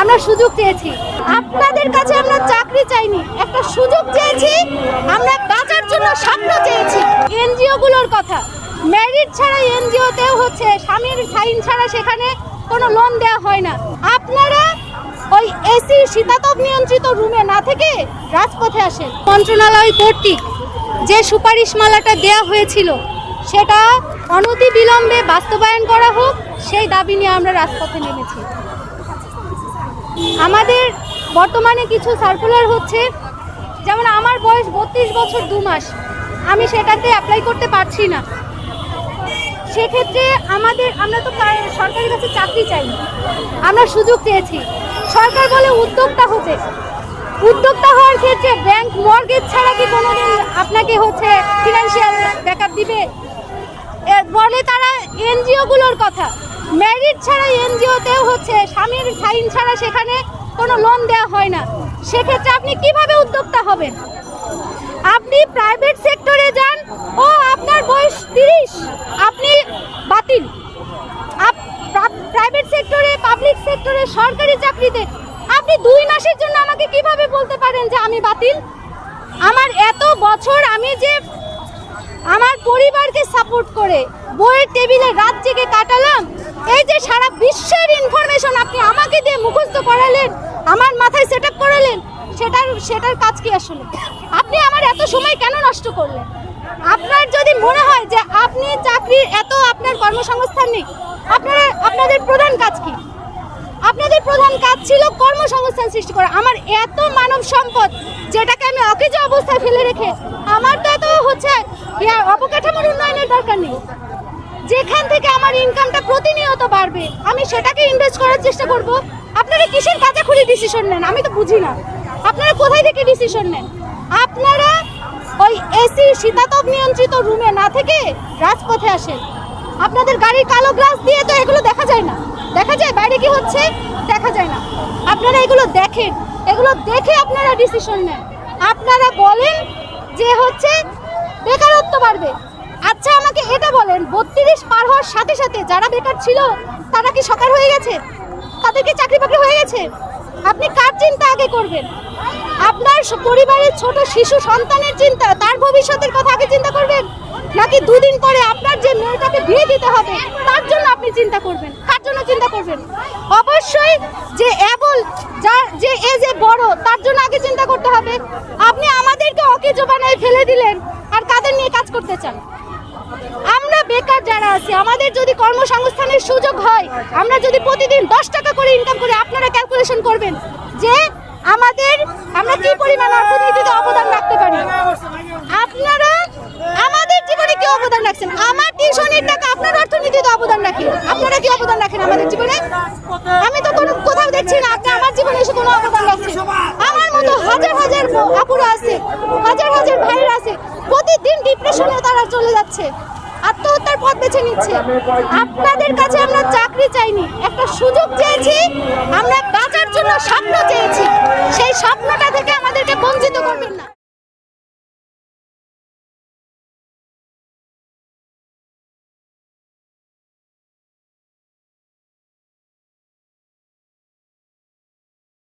আমরা সুযোগ চেয়েছি। আপনাদের কাছে আমরা চাকরি চাইনি, একটা সুযোগ চেয়েছি, আমরা বাঁচার জন্য স্বপ্ন চেয়েছি। এনজিও গুলোর কথা। ম্যারিট ছাড়া এনজিওতেও হচ্ছে, স্বামীর সাইন ছাড়া সেখানে কোনো লোন দেওয়া হয় না। আপনারা ওই এসি শীতাতপ নিয়ন্ত্রিত রুমে না থেকে রাজপথে আসেন। মন্ত্রণালয় কর্তৃক যে সুপারিশমালাটা দেয়া হয়েছিল, সেটা অনতি বিলম্বে বাস্তবায়ন করা হোক, সেই দাবি নিয়ে আমরা রাজপথে নেমেছি। আমাদের বর্তমানে কিছু সার্কুলার হচ্ছে, যেমন আমার বয়স বত্রিশ বছর দু মাস, আমি সেটাতে অ্যাপ্লাই করতে পারছি না। সেক্ষেত্রে আমাদের, আমরা তো সরকারের কাছে চাকরি চাই আমরা সুযোগ চেয়েছি সরকার বলে উদ্যোক্তা হতে। উদ্যোক্তা হওয়ার ক্ষেত্রে ব্যাংক মর্গেজ ছাড়া কি কোনোদিন আপনাকে হচ্ছে ফিনান্সিয়াল ব্যাকআপ দিবে? বলে তারা এনজিও গুলোর কথা। ম্যারিট ছাড়া এনজিওতেও হচ্ছে, স্বামীর সাইন ছাড়া সেখানে কোনো লোন দেওয়া হয় না। সেক্ষেত্রে আপনি কীভাবে উদ্যোক্তা হবেন? আপনি প্রাইভেট সেক্টরে যান, ও আপনার বয়স তিরিশ, আপনি বাতিল। প্রাইভেট সেক্টরে পাবলিক সেক্টরে সরকারি চাকরিতে, আপনি দুই মাসের জন্য আমাকে কীভাবে বলতে পারেন যে আমি বাতিল? আমার এত বছর আমি যে আমার পরিবারকে সাপোর্ট করে, বইয়ের টেবিলে রাত জেগে কাটালাম এই যে সারা বিশ্বের ইনফরমেশন আপনি আমাকে দিয়ে মুখস্থ করালেন, আমার মাথায় সেট আপ করালেন, সেটার সেটার কাজ কি আসলে? আপনি আমার এত সময় কেন নষ্ট করলেন? আপনার যদি মনে হয় যে আপনি চাকরির এত আপনার কর্মসংস্থান নেই, আপনারা, আপনাদের প্রধান কাজ কি? আপনাদের প্রধান কাজ ছিল কর্মসংস্থান সৃষ্টি করা। আমার এত মানব সম্পদ যেটাকে আমি অকেজ অবস্থায় ফেলে রেখে, আমার তো এত হচ্ছে অবকাঠামোর উন্নয়নের দরকার নেই। যেখান থেকে আমার ইনকামটা প্রতিনিয়ত বাড়বে, আমি সেটাকে ইনভেস্ট করার চেষ্টা করব। আপনারা কিসের কাজাখুরি ডিসিশন নেন? আমি তো বুঝি না। আপনারা কোথায় থেকে ডিসিশন নেন? আপনারা ওই এসি শীতাতপ নিয়ন্ত্রিত রুমে না থেকে রাজপথে আসেন। আপনাদের গাড়ির কালো গ্লাস দিয়ে তো এগুলো দেখা যায় না। দেখা যায়? বাইরে কি হচ্ছে? দেখা যায় না। আপনারা এগুলো দেখেন। এগুলো দেখে আপনারা ডিসিশন নেন। আপনারা বলেন যে হচ্ছে বেকারত্ব বাড়বে। আচ্ছা আমাকে এটা বলেন, বত্রিশ পার হওয়ার সাথে সাথে যারা বেকার ছিল, তারা কি সকাল হয়ে গেছে? তাদেরকে চাকরি বাকরি হয়ে গেছে? আপনি কার চিন্তা আগে করবেন? আপনার পরিবারের ছোট শিশু সন্তানের চিন্তা, তার ভবিষ্যতের কথা আগে চিন্তা করবেন? নাকি দুদিন পরে আপনার যে মেয়েটাকে বিয়ে দিতে হবে, তার জন্য আপনি চিন্তা করবেন? কার জন্য চিন্তা করবেন? অবশ্যই যে এবল যার যে এজে বড়, তার জন্য আগে চিন্তা করতে হবে। আপনি আমাদেরকে অকেজো বানায় ফেলে দিলেন আর কাদের নিয়ে কাজ করতে চান আমরা বেকার আমাদের যদি কর্মসংস্থানের সুযোগ হয়, আমরা যদি প্রতিদিন দশ টাকা করে ইনকাম করি আপনারা ক্যালকুলেশন করবেন যে আমাদের, আমরা কি পরিমাণ অর্থনীতিতে অবদান রাখতে পারি? আপনারা আমাদের জীবনে কি অবদান রাখছেন? আমার টিউশনের টাকা আপনার অর্থনীতিতে অবদান রাখি। আপনারা কি অবদান রাখেন আমাদের জীবনে? আমি তো কোনো, কোথাও দেখছি না আপনি আমার জীবনে এসে কোনো অবদান রাখছেন। আমার মতো হাজার হাজার আপুরা আছে, হাজার হাজার ভাইরা আছে, প্রতিদিন ডিপ্রেশনে তারা চলে যাচ্ছে। পথ বেছে নিচ্ছে। আপনাদের কাছে আমরা চাকরি চাইনি, একটা সুযোগ চেয়েছি, আমরা বাঁচার জন্য স্বপ্ন চেয়েছি। সেই স্বপ্নটা থেকে আমাদেরকে বঞ্চিত করবেন না।